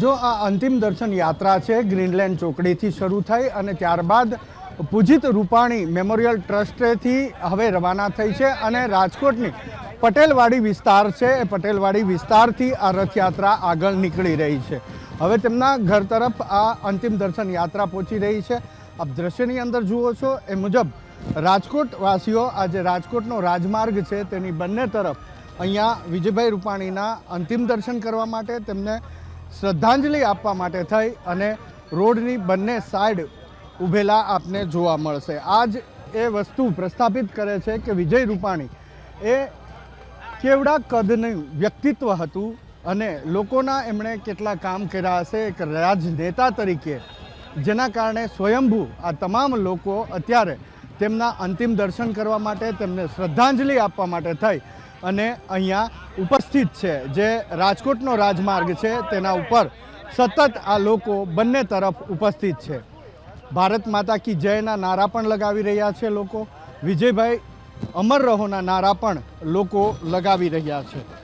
જો આ અંતિમ દર્શન યાત્રા છે, ગ્રીનલેન્ડ ચોકડીથી શરૂ થઈ અને ત્યારબાદ પૂજિત રૂપાણી મેમોરિયલ ટ્રસ્ટેથી હવે રવાના થઈ છે અને રાજકોટની પટેલવાડી વિસ્તાર છે, એ પટેલવાડી વિસ્તારથી આ રથયાત્રા આગળ નીકળી રહી છે. હવે તેમના ઘર તરફ આ અંતિમ દર્શન યાત્રા પહોંચી રહી છે. આપ દ્રશ્યની અંદર જુઓ છો, એ મુજબ રાજકોટવાસીઓ આજે રાજકોટનો રાજમાર્ગ છે, તેની બંને તરફ અહીંયા વિજયભાઈ રૂપાણીના અંતિમ દર્શન કરવા માટે તેમને શ્રદ્ધાંજલિ આપવા માટે થઈ અને રોડની બંને સાઈડ ઊભેલા આપને જોવા મળશે. આજ એ વસ્તુ પ્રસ્થાપિત કરે છે કે વિજય રૂપાણી એ કેવડા કદનું વ્યક્તિત્વ હતું અને લોકોના એમણે કેટલા કામ કર્યા હશે એક રાજનેતા તરીકે, જેના કારણે સ્વયંભૂ આ તમામ લોકો અત્યારે તેમના અંતિમ દર્શન કરવા માટે તેમને શ્રદ્ધાંજલિ આપવા માટે થઈ. અને અહીંયા ઉપસ્થિત છે, જે રાજકોટનો રાજમાર્ગ છે, તેના ઉપર સતત આ લોકો બંને તરફ ઉપસ્થિત છે. ભારત માતા કી જયના નારા પણ લગાવી રહ્યા છે લોકો. વિજયભાઈ, અમર રહોના નારા પણ લોકો લગાવી રહ્યા છે.